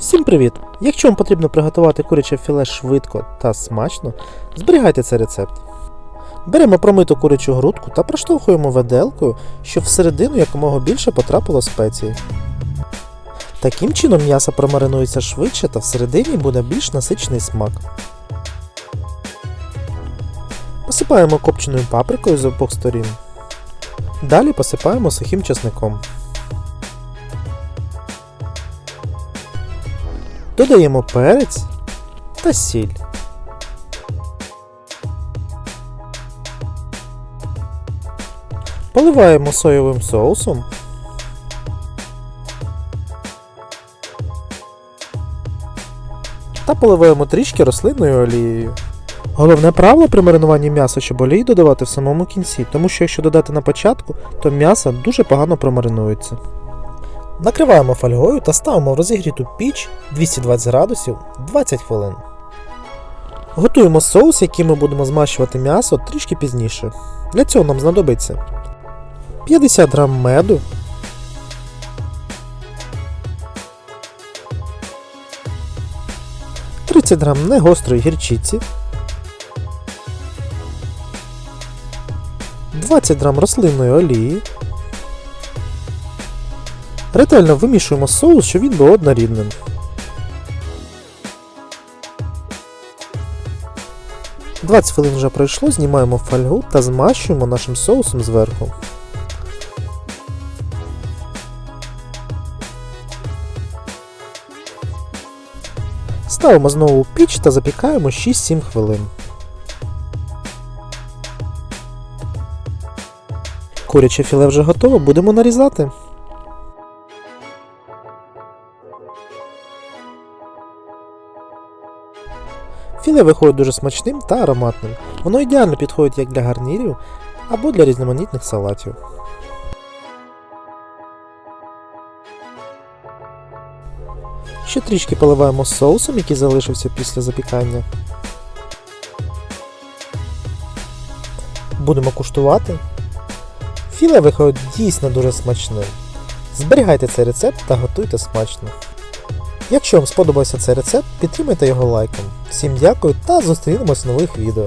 Всім привіт! Якщо вам потрібно приготувати куряче філе швидко та смачно, зберігайте цей рецепт. Беремо промиту курячу грудку та проштовхуємо виделкою, щоб всередину якомога більше потрапило спеції. Таким чином м'ясо промаринується швидше та всередині буде більш насичений смак. Посипаємо копченою паприкою з обох сторін. Далі посипаємо сухим чесником. Додаємо перець та сіль. Поливаємо соєвим соусом. Та поливаємо трішки рослинною олією. Головне правило при маринуванні м'яса, щоб олій додавати в самому кінці, тому що якщо додати на початку, то м'ясо дуже погано промаринується. Накриваємо фольгою та ставимо в розігріту піч 220 градусів 20 хвилин. Готуємо соус, який ми будемо змащувати м'ясо трішки пізніше. Для цього нам знадобиться 50 грам меду, «30 грам негострої гірчиці, 20 грам рослинної олії, Ретельно вимішуємо соус, щоб він був однорідним. Двадцять хвилин вже пройшло, знімаємо фольгу та змащуємо нашим соусом зверху. Ставимо знову у піч та запікаємо 6-7 хвилин. Куряче філе вже готово, будемо нарізати. Філе виходить дуже смачним та ароматним. Воно ідеально підходить як для гарнірів або для різноманітних салатів. Ще трішки поливаємо соусом, який залишився після запікання. Будемо куштувати. Філе виходить дійсно дуже смачним. Зберігайте цей рецепт та готуйте смачно. Якщо вам сподобався цей рецепт, підтримайте його лайком. Всім дякую та зустрінемось в нових відео.